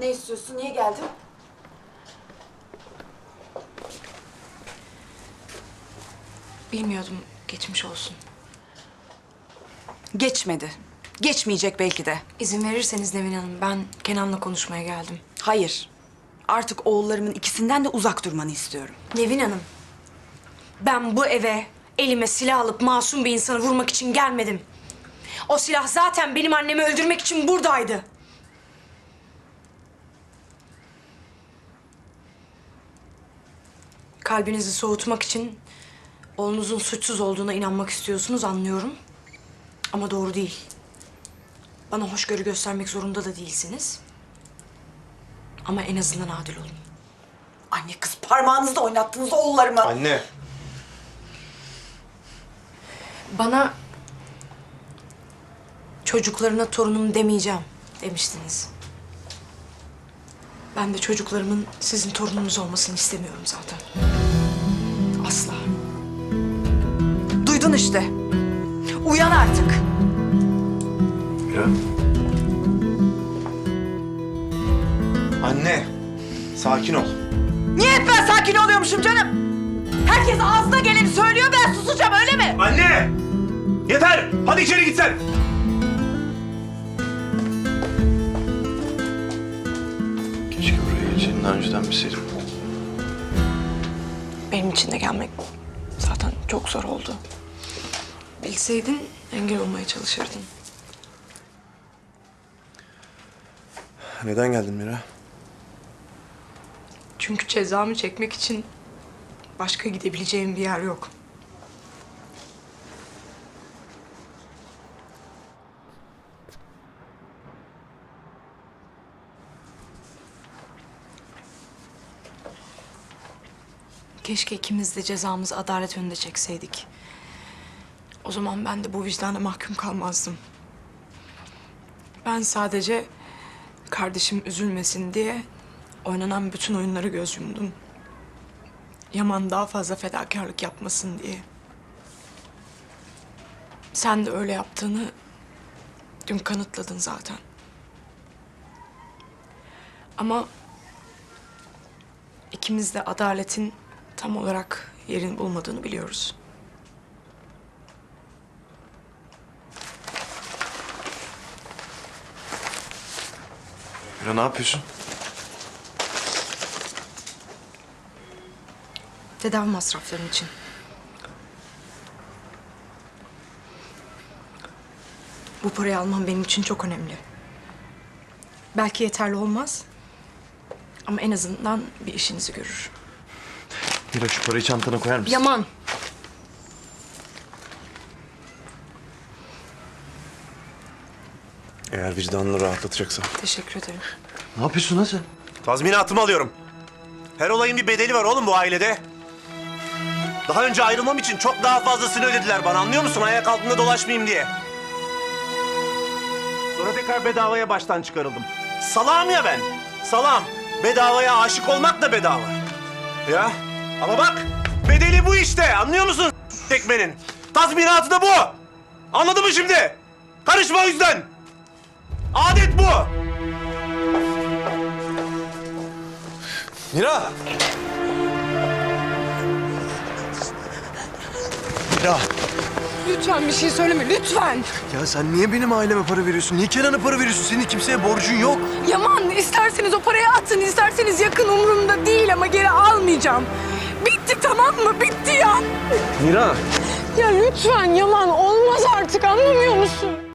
Ne istiyorsun? Niye geldin? Bilmiyordum. Geçmiş olsun. Geçmedi. Geçmeyecek belki de. İzin verirseniz Nevin Hanım, ben Kenan'la konuşmaya geldim. Hayır. Artık oğullarımın ikisinden de uzak durmanı istiyorum. Nevin Hanım, ben bu eve elime silah alıp masum bir insanı vurmak için gelmedim. O silah zaten benim annemi öldürmek için buradaydı. Kalbinizi soğutmak için oğlunuzun suçsuz olduğuna inanmak istiyorsunuz anlıyorum. Ama doğru değil. Bana hoşgörü göstermek zorunda da değilsiniz. Ama en azından adil olun. Anne kız parmağınızda oynattınız oğullarımı. Anne. Bana çocuklarına torunum demeyeceğim demiştiniz. Ben de çocuklarımın sizin torununuz olmasını istemiyorum zaten. Asla. Duydun işte. Uyan artık. Mira. Anne. Sakin ol. Niye hep ben sakin oluyormuşum canım? Herkes ağzına geleni söylüyor ben susacağım öyle mi? Anne! Yeter! Hadi içeri git geleceğini daha önceden bilseydim. Benim için de gelmek zaten çok zor oldu. Bilseydin engel olmaya çalışırdın. Neden geldin Mira? Çünkü cezamı çekmek için başka gidebileceğim bir yer yok. Keşke ikimiz de cezamızı adalet önünde çekseydik. O zaman ben de bu vicdana mahkum kalmazdım. Ben sadece kardeşim üzülmesin diye oynanan bütün oyunlara göz yumdum. Yaman daha fazla fedakarlık yapmasın diye. Sen de öyle yaptığını dün kanıtladın zaten. Ama ikimiz de adaletin tam olarak yerini bulmadığını biliyoruz. Mira ne yapıyorsun? Tedavi masraflarım için. Bu parayı almam benim için çok önemli. Belki yeterli olmaz. Ama en azından bir işinizi görür. Mira şu parayı çantana koyar mısın? Yaman. Eğer vicdanını rahatlatacaksa. Teşekkür ederim. Ne yapıyorsun lan sen? Tazminatımı alıyorum. Her olayın bir bedeli var oğlum bu ailede. Daha önce ayrılmam için çok daha fazlasını ödediler bana anlıyor musun? Ayak altında dolaşmayayım diye. Sonra tekrar bedavaya baştan çıkarıldım. Salağım ya ben. Salağım. Bedavaya aşık olmak da bedava. Ya ama bak bedeli bu işte anlıyor musun tekmenin? Tazminatı da bu. Anladın mı şimdi? Karışma o yüzden. Adet bu. Mira! Mira! Lütfen bir şey söyleme, lütfen. Ya sen niye benim aileme para veriyorsun? Niye Kenan'a para veriyorsun? Senin kimseye borcun yok. Yaman, isterseniz o parayı atın, isterseniz yakın umurumda değil ama geri almayacağım. Bitti tamam mı? Bitti ya. Mira! Ya lütfen Yaman, olmaz artık anlamıyor musun?